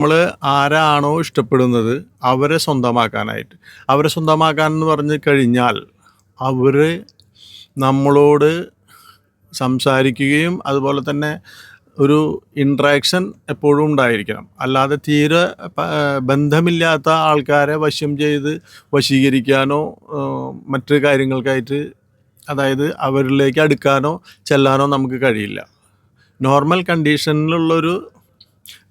നമ്മൾ ആരാണോ ഇഷ്ടപ്പെടുന്നത് അവരെ സ്വന്തമാക്കാനായിട്ട്. അവരെ സ്വന്തമാക്കാൻ എന്ന് പറഞ്ഞു കഴിഞ്ഞാൽ അവർ നമ്മളോട് സംസാരിക്കുകയും അതുപോലെ തന്നെ ഒരു ഇൻട്രാക്ഷൻ എപ്പോഴും ഉണ്ടായിരിക്കണം. അല്ലാതെ തീരെ ബന്ധമില്ലാത്ത ആൾക്കാരെ വശം ചെയ്ത് വശീകരിക്കാനോ മറ്റു കാര്യങ്ങൾക്കായിട്ട് അതായത് അവരിലേക്ക് അടുക്കാനോ ചെല്ലാനോ നമുക്ക് കഴിയില്ല. നോർമൽ കണ്ടീഷനിലുള്ളൊരു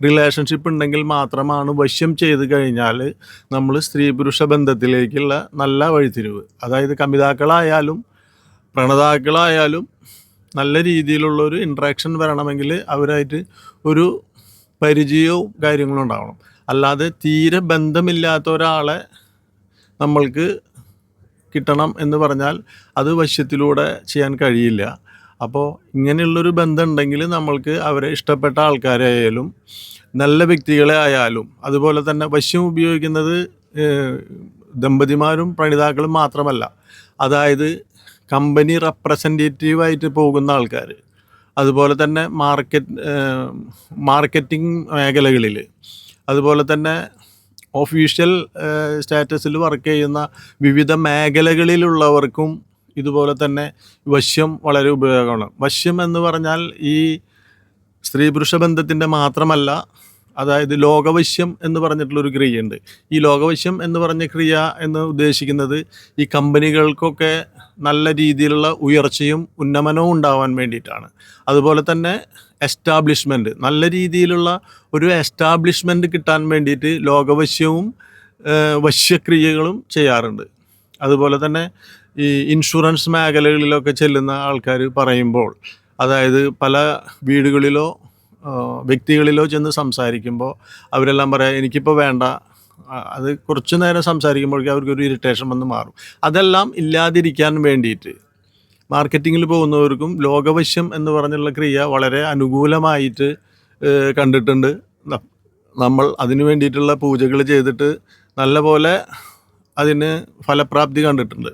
റിലേഷൻഷിപ്പ് ഉണ്ടെങ്കിൽ മാത്രമാണ് വശ്യം ചെയ്ത് കഴിഞ്ഞാൽ നമ്മൾ സ്ത്രീ പുരുഷ ബന്ധത്തിലേക്കുള്ള നല്ല വഴിത്തിരിവ്. അതായത് കമിതാക്കളായാലും പ്രണതാക്കളായാലും നല്ല രീതിയിലുള്ള ഒരു ഇൻട്രാക്ഷൻ വരണമെങ്കിൽ അവരായിട്ട് ഒരു പരിചയവും കാര്യങ്ങളും ഉണ്ടാവണം. അല്ലാതെ തീരെ ബന്ധമില്ലാത്ത ഒരാളെ നമ്മൾക്ക് കിട്ടണം എന്ന് പറഞ്ഞാൽ അത് വശ്യത്തിലൂടെ ചെയ്യാൻ കഴിയില്ല. അപ്പോൾ ഇങ്ങനെയുള്ളൊരു ബന്ധം ഉണ്ടെങ്കിൽ നമ്മൾക്ക് അവരെ ഇഷ്ടപ്പെട്ട ആൾക്കാരായാലും നല്ല വ്യക്തികളെ ആയാലും അതുപോലെ തന്നെ വശ്യം ഉപയോഗിക്കുന്നത് ദമ്പതിമാരും പ്രണിതാക്കളും മാത്രമല്ല. അതായത് കമ്പനി റെപ്രസെന്റേറ്റീവായിട്ട് പോകുന്ന ആൾക്കാർ അതുപോലെ തന്നെ മാർക്കറ്റ് മാർക്കറ്റിംഗ് മേഖലകളിൽ അതുപോലെ തന്നെ ഒഫീഷ്യൽ സ്റ്റാറ്റസിൽ വർക്ക് ചെയ്യുന്ന വിവിധ മേഖലകളിലുള്ളവർക്കും ഇതുപോലെ തന്നെ വശ്യം വളരെ ഉപയോഗമാണ്. വശ്യം എന്ന് പറഞ്ഞാൽ ഈ സ്ത്രീ പുരുഷ ബന്ധത്തിന്റെ മാത്രമല്ല അതായത് ലോകവശ്യം എന്ന് പറഞ്ഞിട്ടുള്ളൊരു ക്രിയയുണ്ട്. ഈ ലോകവശ്യം എന്ന് പറഞ്ഞ ക്രിയ എന്ന് ഉദ്ദേശിക്കുന്നത് ഈ കമ്പനികൾക്കൊക്കെ നല്ല രീതിയിലുള്ള ഉയർച്ചയും ഉന്നമനവും ഉണ്ടാവാൻ വേണ്ടിയിട്ടാണ്. അതുപോലെ തന്നെ എസ്റ്റാബ്ലിഷ്മെന്റ് നല്ല രീതിയിലുള്ള ഒരു എസ്റ്റാബ്ലിഷ്മെന്റ് കിട്ടാൻ വേണ്ടിയിട്ട് ലോകവശ്യവും വശ്യക്രിയകളും ചെയ്യാറുണ്ട്. അതുപോലെ തന്നെ ഈ ഇൻഷുറൻസ് മേഖലകളിലൊക്കെ ചെല്ലുന്ന ആൾക്കാർ പറയുമ്പോൾ അതായത് പല വീടുകളിലോ വ്യക്തികളിലോ ചെന്ന് സംസാരിക്കുമ്പോൾ അവരെല്ലാം പറയാം എനിക്കിപ്പോൾ വേണ്ട. അത് കുറച്ചു നേരം സംസാരിക്കുമ്പോഴേക്കും അവർക്കൊരു ഇറിറ്റേഷൻ വന്ന് മാറും. അതെല്ലാം ഇല്ലാതിരിക്കാൻ വേണ്ടിയിട്ട് മാർക്കറ്റിങ്ങിൽ പോകുന്നവർക്കും ലോകവശ്യം എന്ന് പറഞ്ഞുള്ള ക്രിയ വളരെ അനുകൂലമായിട്ട് കണ്ടിട്ടുണ്ട്. നമ്മൾ അതിനു വേണ്ടിയിട്ടുള്ള പൂജകൾ ചെയ്തിട്ട് നല്ല പോലെ അതിന് ഫലപ്രാപ്തി കണ്ടിട്ടുണ്ട്.